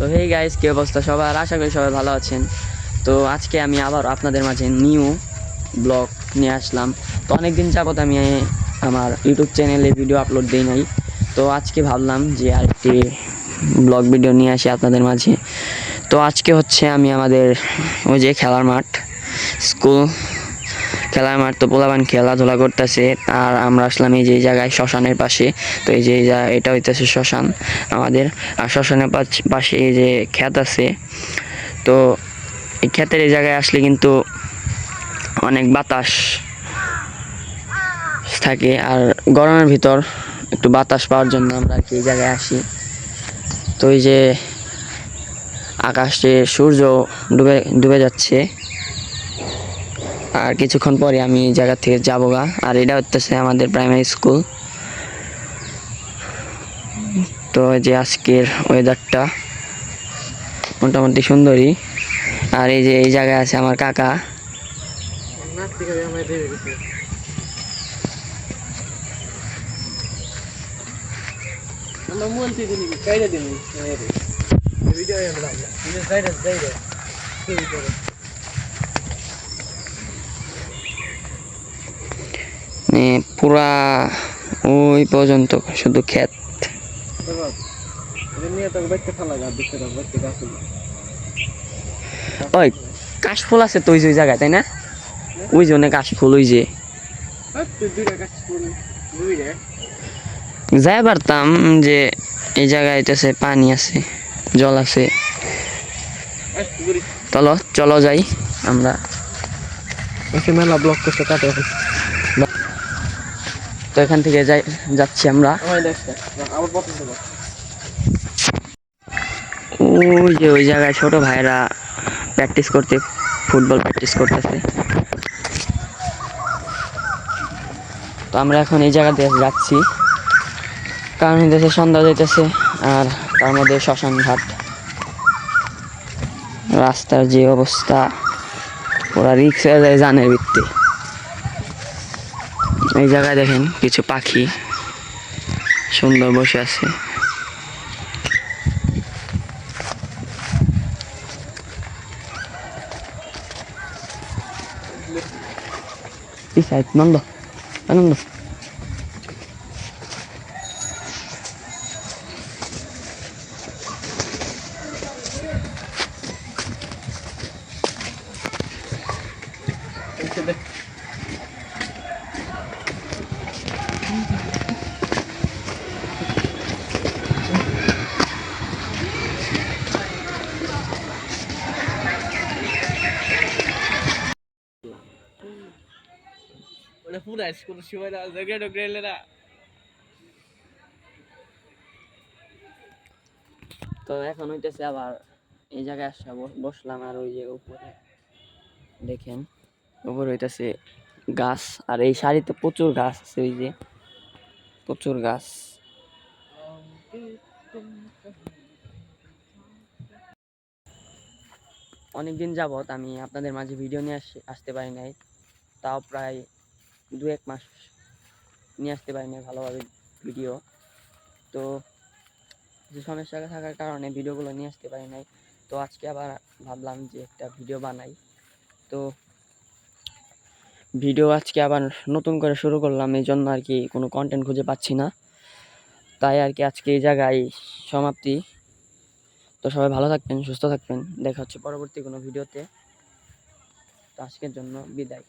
তো hey guys কি অবস্থা সবার? আশা করি সবাই ভালো আছেন। তো আজকে আমি আবার আপনাদের মাঝে নিউ ব্লগ নিয়ে আসলাম। তো অনেক দিন যাবত আমি আমার ইউটিউব চ্যানেলে ভিডিও আপলোড দিই নাই। তো আজকে ভাবলাম যে আরেকটি ব্লগ ভিডিও নিয়ে আসি আপনাদের মাঝে। তো আজকে হচ্ছে আমি আমাদের ওই যে খেলার মাঠ স্কুল খেলার মাঠ তো পোলাবান খেলাধুলা করতেছে, আর আমরা আসলাম এই যে জায়গায় শ্মশানের পাশে। তো এই যে এটা হইতেছে শ্মশান আমাদের। আর শ্মশানের পাশ- এই যে ক্ষেত আছে। তো এই ক্ষেতের এই জায়গায় আসলে কিন্তু অনেক বাতাস থাকে, আর গরমের ভিতর একটু বাতাস পাওয়ার জন্য আমরা কি এই জায়গায় আসি। তো এই যে আকাশে সূর্য ডুবে ডুবে যাচ্ছে। আর কিছুক্ষণ পরে আমি এই জায়গা থেকে যাব গা। আর এটা হচ্ছে আমাদের প্রাইমারি স্কুল তো যে আজকের ওয়েদারটা মোটামুটি সুন্দরী আর এই যে এই জায়গায় আছে আমার কাকা মন্ত্রী দিনি কাইরা দিনি ভিডিও এলাম ভিডিও কাইরা যাইরে শুরু করে মানে পুরা ওই পর্যন্ত শুধু ক্ষেত। ওই, কাশফুল আছে তো ওই যে ওই জায়গায়, তাই না? ওই যে অনেক কাশফুল, ওই যে। যাই পারতাম যে এই জায়গায় এটাছে পানি আছে, জল আছে। চলো চলো যাই আমরা। মেলা ব্লক করতে কাটে এখান থেকে যাই, যাচ্ছি আমরা। ওই যে ওই জায়গায় ছোট ভাইরা প্র্যাকটিস করতে ফুটবল প্র্যাকটিস করতেছে। তো আমরা এখন এই জায়গা দিয়ে যাচ্ছি। কারণ দেশে সন্ধ্যা যেতেছে আর তার মধ্যে শ্মশান ঘাট। রাস্তার যে অবস্থা, ওরা রিক্স যায় জানের ভিত্তি এই জায়গায় দেখেন কিছু পাখি সুন্দর বসে আছে। নন্দ আনন্দ ওটা পুরো স্কুল সময় না জায়গা ঢুকে এলে না। তো এখন হইতেছে আবার এই জায়গায় আসা বসলাম আর ওই যে উপরে। দেখেন, উপরে হইতেছে গাছ, আর এই শাড়িতে প্রচুর গাছ আছে ওই যে, প্রচুর গাছ। অনেক দিন যাবত আমি আপনাদের মাঝে ভিডিও নিয়ে আস- আসতে পারি নাই। তাও প্রায় দু এক মাস নিয়ে আসতে পারি নাই ভালোভাবে ভিডিও। তো কিছু সমস্যা থাকার কারণে ভিডিওগুলো নিয়ে আসতে পারি নাই। তো আজকে আবার ভাবলাম যে একটা ভিডিও বানাই। তো ভিডিও আজকে আবার নতুন করে শুরু করলাম এই জন্য আর কি কোনো কন্টেন্ট খুঁজে পাচ্ছি না। তাই আর কি আজকে এই জায়গায় সমাপ্তি। তো সবাই ভালো থাকবেন, সুস্থ থাকবেন। দেখা হচ্ছে পরবর্তী কোনো ভিডিওতে। তো আজকের জন্য বিদায়।